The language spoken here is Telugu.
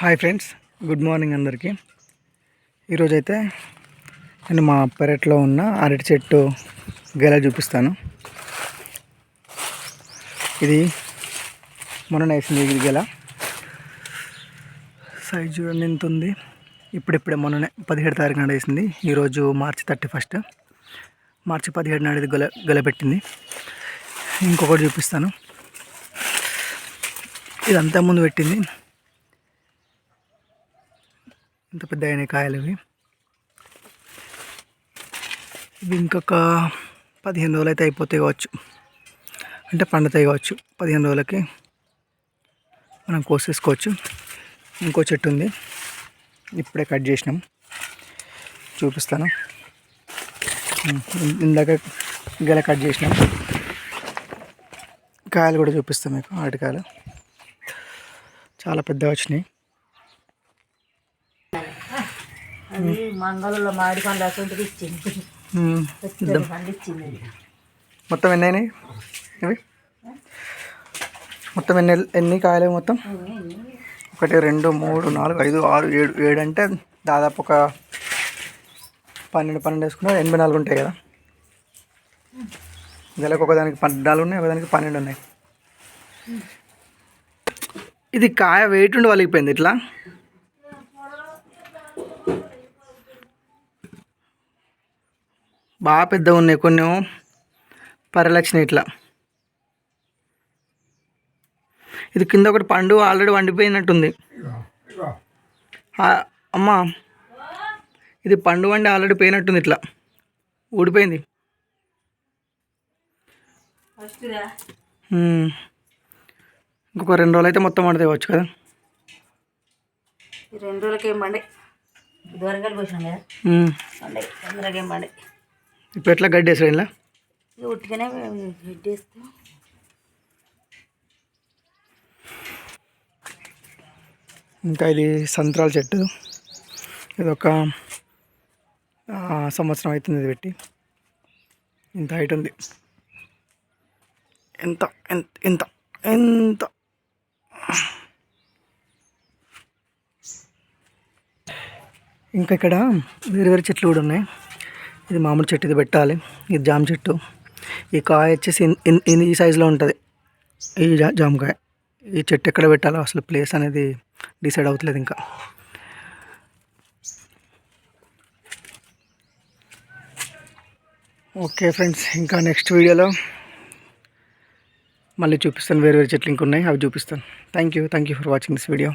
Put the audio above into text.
హాయ్ ఫ్రెండ్స్ గుడ్ మార్నింగ్ అందరికీ. ఈరోజైతే నేను మా పెరట్లో ఉన్న అరటి చెట్టు గెల చూపిస్తాను. ఇది మొన్న వేసింది ఇది గెల. సైజ్ చూడండి ఎంత ఉంది. ఇప్పుడిప్పుడే మొన్ననే పదిహేడు తారీఖు నాడు వేసింది. ఈరోజు మార్చి థర్టీ ఫస్ట్. మార్చి పదిహేడు నాడు ఇది గెల గెల పెట్టింది. ఇంకొకటి చూపిస్తాను. ఇదంతా ముందు పెట్టింది. ఇంత పెద్ద అయినాయి కాయలు ఇవి ఇవి ఇంకొక పదిహేను రోజులు అయితే అయిపోతాయి కావచ్చు. అంటే పండుతాయి కావచ్చు. పదిహేను రోజులకి మనం కోసేసుకోవచ్చు. ఇంకో చెట్టు ఉంది. ఇప్పుడే కట్ చేసినాం. చూపిస్తాను. ఇందాక గెల కట్ చేసినాం. కాయలు కూడా చూపిస్తాం మీకు అరటికాయలు. చాలా పెద్దగా వచ్చినాయి. అది మంగళంలో మామిడి ఇచ్చింది. పండు ఇచ్చింది మొత్తం ఎన్ని అయినాయి? ఇవి? మొత్తం ఎన్ని ఎన్ని కాయలు మొత్తం? ఒకటి రెండు మూడు నాలుగు ఐదు ఆరు ఏడు. ఏడు అంటే దాదాపు ఒక పన్నెండు పన్నెండు వేసుకున్నా ఎనభై నాలుగు ఉంటాయి కదా. గెలకు ఒకదానికి పద్నాలుగు ఉన్నాయి ఒకదానికి పన్నెండు ఉన్నాయి. ఇది కాయ వెయిట్ ఉండి వలిగిపోయింది ఇట్లా? బాగా పెద్దగా ఉన్నాయి కొన్ని. పరిలక్షణం ఇట్లా. ఇది కింద ఒకటి పండు ఆల్రెడీ వండిపోయినట్టుంది. అమ్మా. ఇది పండు వండి ఆల్రెడీ పోయినట్టుంది ఇట్లా. ఊడిపోయింది. ఇంకొక రెండు రోజులు అయితే మొత్తం వండితే వచ్చు కదా. రెండు రోజులకి ఏం పండి? దూరంగా పోసినాం కదా? తొందరగా ఏం పండి? ఇప్పుడు ఎట్లా గడ్డేసాడు ఇలా ఇక ఉట్టిగానే పెట్టేస్తాం ఇంకా ఇది సంత్రాల చెట్టు. ఇది ఒక సంవత్సరం అవుతుంది ఇది పెట్టి. ఇంత హైట్ ఉంది. ఎంత ఎంత ఎంత ఎంత. ఇంకా ఇక్కడ వేరే వేరే చెట్లు కూడా ఉన్నాయి. ఇది మామిడి చెట్టు ఇది పెట్టాలి. ఇది జామ చెట్టు. ఈ కాయ వచ్చేసి ఇన్- ఇన్- ఇన్- ఈ సైజులో ఉంటుంది. ఈ జామకాయ. ఈ చెట్టు ఎక్కడ పెట్టాలో అసలు ప్లేస్ అనేది డిసైడ్ అవుతలేదు ఇంకా. ఓకే ఫ్రెండ్స్ ఇంకా నెక్స్ట్ వీడియోలో మళ్ళీ చూపిస్తాను. వేరే వేరే చెట్లు ఇంకా ఉన్నాయి అవి చూపిస్తాను. Thank you thank you for watching this video